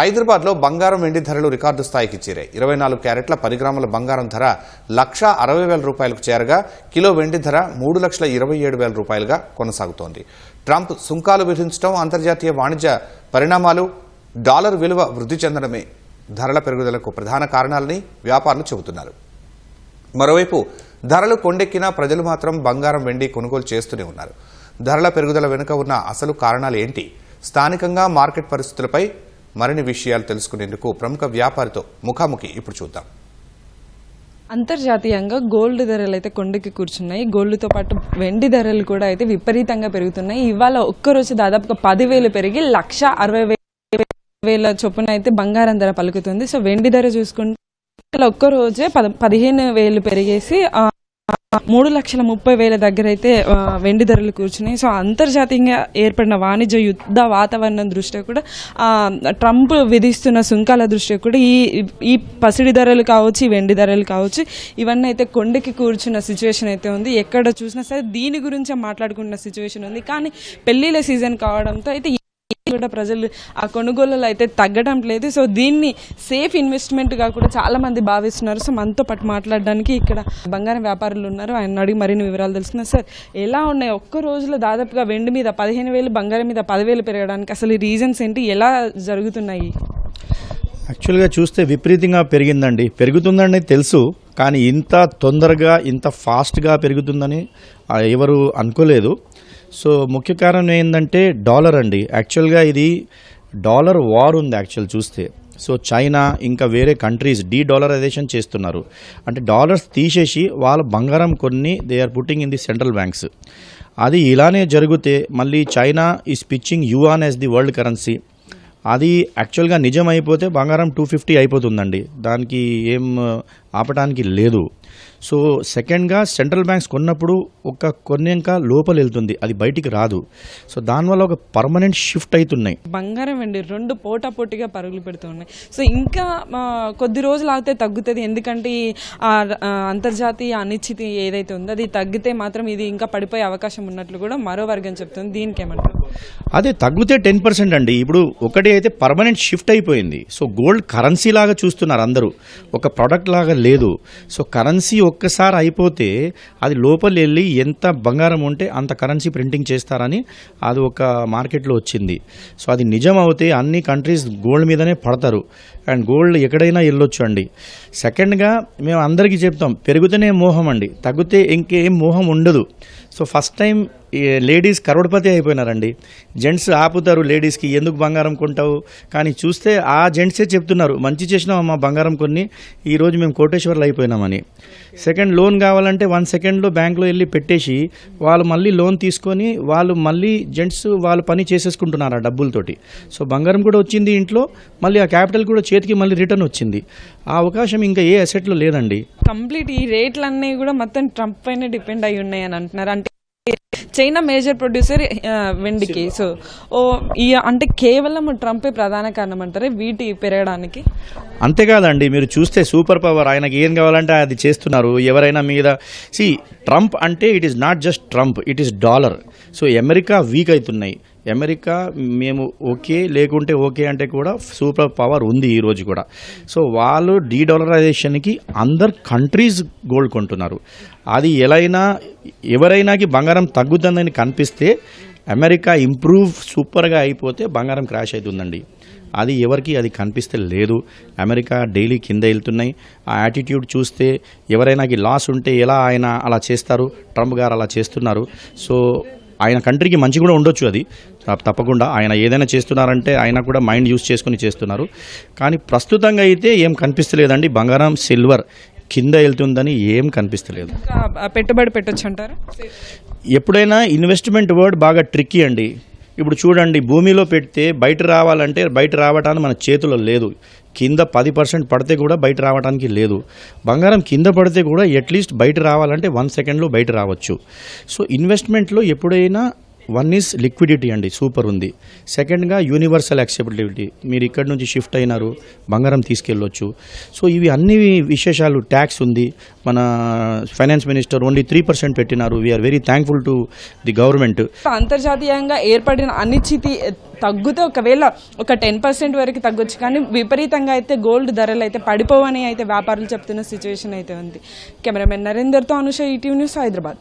హైదరాబాద్లో బంగారం వెండి ధరలు రికార్డు స్థాయికి చేరాయి. ఇరవై నాలుగు క్యారెట్ల పది గ్రాముల బంగారం ధర లక్ష అరవై వేల రూపాయలకు చేరగా కిలో వెండి ధర మూడు లక్షల ఇరవై ఏడు వేల రూపాయలుగా కొనసాగుతోంది. ట్రంప్ సుంకాలు విధించడం అంతర్జాతీయ వాణిజ్య పరిణామాలు డాలర్ విలువ వృద్ధి చెందడమే ధరల పెరుగుదలకు ప్రధాన కారణాలని వ్యాపారులు చెబుతున్నారు. మరోవైపు ధరలు కొండెక్కినా ప్రజలు మాత్రం బంగారం వెండి కొనుగోలు చేస్తూనే ఉన్నారు. ధరల పెరుగుదల వెనుక ఉన్న అసలు కారణాలు ఏంటి? స్థానికంగా మార్కెట్ పరిస్థితులపై మరిన్ని విషయాలు తెలుసుకునేందుకు ప్రముఖ వ్యాపారితో ముఖాముఖి ఇప్పుడు చూద్దాం. అంతర్జాతీయంగా గోల్డ్ ధరలు అయితే కొండకి కూర్చున్నాయి. గోల్డ్తో పాటు వెండి ధరలు కూడా అయితే విపరీతంగా పెరుగుతున్నాయి. ఇవాళ ఒక్కరోజు దాదాపుగా పదివేలు పెరిగి లక్ష అరవై వే- వేల చొప్పున అయితే బంగారం ధర పలుకుతుంది. సో వెండి ధర చూసుకుంటే ఒక్క రోజే పద పదిహేను వేలు పెరిగేసి ఆ, మూడు లక్షల ముప్పై వేల దగ్గర అయితే వెండి ధరలు కూర్చున్నాయి. సో అంతర్జాతీయంగా ఏర్పడిన వాణిజ్య యుద్ధ వాతావరణం దృష్ట్యా కూడా ట్రంప్ విధిస్తున్న సుంకాల దృష్ట్యా కూడా ఈ ఈ పసిడి ధరలు కావచ్చు వెండి ధరలు కావచ్చు ఇవన్నీ అయితే కొండకి కూర్చున్న సిచ్యువేషన్ అయితే ఉంది. ఎక్కడ చూసినా సరే దీని గురించే మాట్లాడుకున్న సిచ్యువేషన్ ఉంది. కానీ పెళ్ళిళ్ళ సీజన్ కావడంతో అయితే కూడా ప్రజలు ఆ కొనుగోళ్ళలో అయితే తగ్గడం లేదు. సో దీన్ని సేఫ్ ఇన్వెస్ట్మెంట్గా కూడా చాలా మంది భావిస్తున్నారు. సో మనతో పాటు మాట్లాడడానికి ఇక్కడ బంగారం వ్యాపారులు ఉన్నారు. ఆయన అడిగి మరిన్ని వివరాలు తెలుసుకున్నారు సార్ ఎలా ఉన్నాయి? ఒక్క రోజులో దాదాపుగా వెండి మీద పదిహేను వేలు బంగారం మీద పదివేలు పెరగడానికి అసలు ఈ రీజన్స్ ఏంటి? ఎలా జరుగుతున్నాయి? యాక్చువల్గా చూస్తే విపరీతంగా పెరిగిందండి. పెరుగుతుందని తెలుసు కానీ ఇంత తొందరగా ఇంత ఫాస్ట్గా పెరుగుతుందని ఎవరు అనుకోలేదు. సో ముఖ్య కారణం ఏంటంటే డాలర్ అండి. యాక్చువల్గా ఇది డాలర్ వార్ ఉంది యాక్చువల్ చూస్తే. సో చైనా ఇంకా వేరే కంట్రీస్ డీ డాలరైజేషన్ చేస్తున్నారు. అంటే డాలర్స్ తీసేసి వాళ్ళ బంగారం కొన్ని they are putting in the central banks. అది ఇలానే జరిగితే మళ్ళీ China is pitching yuan as the world currency. అది యాక్చువల్గా నిజం అయిపోతే బంగారం టూ ఫిఫ్టీ అయిపోతుందండి. దానికి ఏం ఆపటానికి లేదు. సో సెకండ్గా సెంట్రల్ బ్యాంక్స్ కొన్నప్పుడు ఒక కొన్నాక లోపల వెళ్తుంది. అది బయటికి రాదు. సో దానివల్ల ఒక పర్మనెంట్ షిఫ్ట్ అవుతున్నాయి బంగారం వెండి రెండు పోటా పోటీగా పరుగులు పెడుతూ ఉన్నాయి. సో ఇంకా కొద్ది రోజులు ఆగితే తగ్గుతుంది. ఎందుకంటే అంతర్జాతీయ అనిశ్చితి ఏదైతే ఉందో అది తగ్గితే మాత్రం ఇది ఇంకా పడిపోయే అవకాశం ఉన్నట్లు కూడా మరో వర్గం చెప్తుంది. దీనికి ఏమంటారు? అదే తగ్గితే టెన్ పర్సెంట్ అండి. ఇప్పుడు ఒకటి అయితే పర్మనెంట్ షిఫ్ట్ అయిపోయింది. సో గోల్డ్ కరెన్సీ లాగా చూస్తున్నారు అందరూ. ఒక ప్రోడక్ట్ లాగా లేదు. సో కరెన్సీ కరెన్సీ ఒక్కసారి అయిపోతే అది లోపల వెళ్ళి ఎంత బంగారం ఉంటే అంత కరెన్సీ ప్రింటింగ్ చేస్తారని అది ఒక మార్కెట్లో వచ్చింది. సో అది నిజం అవుతే అన్ని కంట్రీస్ గోల్డ్ మీదనే పడతారు. అండ్ గోల్డ్ ఎక్కడైనా వెళ్ళొచ్చు అండి. సెకండ్గా మేము అందరికీ చెప్తాం పెరుగుతూనే మోహం అండి. తగ్గితే ఇంకేం మోహం ఉండదు. So first time ladies crorepati అయిపోయినారండి. Gents ఆపుతారు లేడీస్కి ఎందుకు బంగారం కొంటావు? కానీ చూస్తే ఆ జెంట్సే చెప్తున్నారు మంచి చేసినామమ్మా బంగారం కొన్ని ఈరోజు మేము కోటేశ్వర్లు అయిపోయినామని. సెకండ్ లోన్ కావాలంటే వన్ సెకండ్లో బ్యాంక్లో వెళ్ళి పెట్టేసి వాళ్ళు మళ్ళీ లోన్ తీసుకొని వాళ్ళు మళ్ళీ జెంట్స్ వాళ్ళు పని చేసేసుకుంటున్నారు ఆ డబ్బులతోటి. సో బంగారం కూడా వచ్చింది ఇంట్లో మళ్ళీ ఆ క్యాపిటల్ కూడా చేతికి మళ్ళీ రిటర్న్ వచ్చింది. ఆ అవకాశం ఇంకా ఏ అసెట్లో లేదండి. కంప్లీట్ ఈ రేట్లన్నీ కూడా మొత్తం ట్రంప్ పైన డిపెండ్ అయి ఉన్నాయి అని అంటున్నారు. అంటే చైనా మేజర్ ప్రొడ్యూసర్ వెండికి. సో ఓ ఈ అంటే కేవలం ట్రంపే ప్రధాన కారణం అంటారే వీటి పెరగడానికి? అంతేకాదండి మీరు చూస్తే సూపర్ పవర్ ఆయనకి ఏం కావాలంటే అది చేస్తున్నారు. ఎవరైనా మీద సి ట్రంప్ అంటే it is not just Trump it is dollar so America weak అవుతున్నాయి. అమెరికా మేము ఓకే లేకుంటే ఓకే అంటే కూడా సూపర్ పవర్ ఉంది ఈ రోజు కూడా. సో వాళ్ళు డీ డాలరైజేషన్కి అందరు కంట్రీస్ గోల్డ్ కొంటున్నారు. అది ఎలా ఎవరైనాకి బంగారం తగ్గుతుందని కనిపిస్తే అమెరికా ఇంప్రూవ్ సూపర్గా అయిపోతే బంగారం క్రాష్ అవుతుందండి. అది ఎవరికి అది కనిపిస్తే లేదు. అమెరికా డైలీ కింద వెళ్తున్నాయి. ఆ యాటిట్యూడ్ చూస్తే ఎవరైనాకి లాస్ ఉంటే ఎలా ఆయన అలా చేస్తారు? ట్రంప్ గారు అలా చేస్తున్నారు. సో ఆయన కంట్రీకి మంచి కూడా ఉండొచ్చు అది. తప్ప- తప్పకుండా ఆయన ఏదైనా చేస్తున్నారంటే ఆయన కూడా మైండ్ యూస్ చేసుకుని చేస్తున్నారు. కానీ ప్రస్తుతంగా అయితే ఏం కనిపిస్తలేదండి. బంగారం సిల్వర్ కింద వెళ్తుందని ఏం కనిపిస్తలేదు. పెట్టుబడి పెట్టొచ్చు అంటారు? ఎప్పుడైనా ఇన్వెస్ట్మెంట్ వర్డ్ బాగా ట్రిక్కీ అండి. ఇప్పుడు చూడండి భూమిలో పెడితే బయట రావాలంటే బయట రావటానికి మన చేతిలో లేదు. కింద పది పర్సెంట్ పడితే కూడా బయట రావడానికి లేదు. బంగారం కింద పడితే కూడా అట్లీస్ట్ బయట రావాలంటే వన్ సెకండ్లో బయట రావచ్చు. సో ఇన్వెస్ట్మెంట్లో ఎప్పుడైనా వన్ ఈజ్ లిక్విడిటీ అండి సూపర్ ఉంది. సెకండ్గా యూనివర్సల్ యాక్సెప్టబిలిటీ మీరు ఇక్కడ నుంచి షిఫ్ట్ అయినారు బంగారం తీసుకెళ్ళొచ్చు. సో ఇవి అన్ని విశేషాలు ట్యాక్స్ ఉంది. మన finance minister only three percent పెట్టినారు. We are very thankful to the government అంతర్జాతీయంగా ఏర్పడిన అనిశ్చితి eh, తగ్గుతే ఒకవేళ ఒక టెన్ పర్సెంట్ వరకు తగ్గొచ్చు. కానీ విపరీతంగా అయితే గోల్డ్ ధరలు అయితే పడిపోవని అయితే వ్యాపారులు చెప్తున్న సిచ్యువేషన్ అయితే ఉంది. కెమెరామెన్ నరేందర్తో అనుష ఈటీవీ న్యూస్ హైదరాబాద్